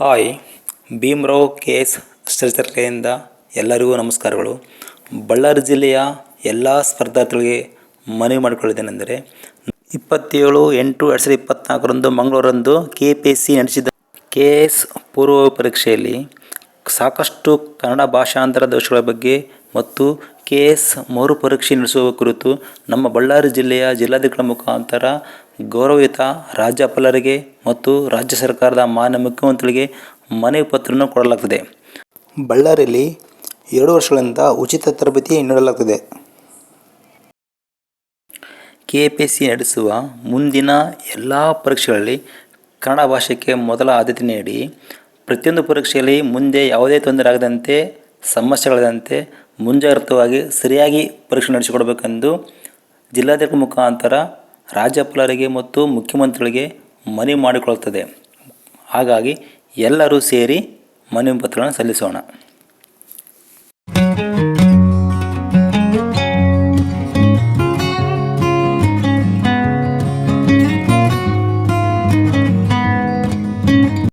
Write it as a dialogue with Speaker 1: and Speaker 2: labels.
Speaker 1: Hi, Bhimrao K S ಕಡೆಯಿಂದ ಎಲ್ಲರಿಗೂ ನಮಸ್ಕಾರಗಳು. ಬಳ್ಳಾರಿ ಜಿಲ್ಲೆಯ ಎಲ್ಲ ಸ್ಪರ್ಧಾರ್ಥಿಗಳಿಗೆ ಮನವಿ ಮಾಡಿಕೊಳ್ಳಿದ್ದೇನೆಂದರೆ ಇಪ್ಪತ್ತೇಳು, ಎಂಟು, ಎರಡು ಸಾವಿರದ ಇಪ್ಪತ್ತ್ನಾಲ್ಕರಂದು ಮಂಗಳೂರಂದು ಕೆ ಪಿ ಎಸ್ ಸಿ ನಡೆಸಿದ ಕೆ ಎಸ್ ಪೂರ್ವ ಪರೀಕ್ಷೆಯಲ್ಲಿ ಸಾಕಷ್ಟು ಕನ್ನಡ ಭಾಷಾಂತರ ದೋಷಗಳ ಬಗ್ಗೆ ಮತ್ತು ಕೆ ಎಸ್ ಮರುಪರೀಕ್ಷೆ ನಡೆಸುವ ಕುರಿತು ನಮ್ಮ ಬಳ್ಳಾರಿ ಜಿಲ್ಲೆಯ ಜಿಲ್ಲಾಧಿಕಾರಿಗಳ ಮುಖಾಂತರ ಗೌರವಯುತ ರಾಜ್ಯಪಾಲರಿಗೆ ಮತ್ತು ರಾಜ್ಯ ಸರ್ಕಾರದ ಮಾನ್ಯ ಮುಖ್ಯಮಂತ್ರಿಗಳಿಗೆ ಮನವಿ ಪತ್ರವನ್ನು ಕೊಡಲಾಗ್ತದೆ. ಬಳ್ಳಾರಿಯಲ್ಲಿ ಎರಡು ವರ್ಷಗಳಿಂದ ಉಚಿತ ತರಬೇತಿ ನೀಡಲಾಗ್ತದೆ. ಕೆ ಪಿ ಎಸ್ ಸಿ ನಡೆಸುವ ಮುಂದಿನ ಎಲ್ಲ ಪರೀಕ್ಷೆಗಳಲ್ಲಿ ಕನ್ನಡ ಭಾಷೆಗೆ ಮೊದಲ ಆದ್ಯತೆ ನೀಡಿ ಪ್ರತಿಯೊಂದು ಪರೀಕ್ಷೆಯಲ್ಲಿ ಮುಂದೆ ಯಾವುದೇ ತೊಂದರೆ ಆಗದಂತೆ ಸಮಸ್ಯೆಗಳಾಗದಂತೆ ಮುಂಜಾಗ್ರತವಾಗಿ ಸರಿಯಾಗಿ ಪರೀಕ್ಷೆ ನಡೆಸಿಕೊಡಬೇಕೆಂದು ಜಿಲ್ಲಾಧಿಕಾರಿ ಮುಖಾಂತರ ರಾಜ್ಯಪಾಲರಿಗೆ ಮತ್ತು ಮುಖ್ಯಮಂತ್ರಿಗಳಿಗೆ ಮನವಿ ಮಾಡಿಕೊಳ್ಳುತ್ತದೆ. ಹಾಗಾಗಿ ಎಲ್ಲರೂ ಸೇರಿ ಮನವಿ ಪತ್ರವನ್ನು ಸಲ್ಲಿಸೋಣ.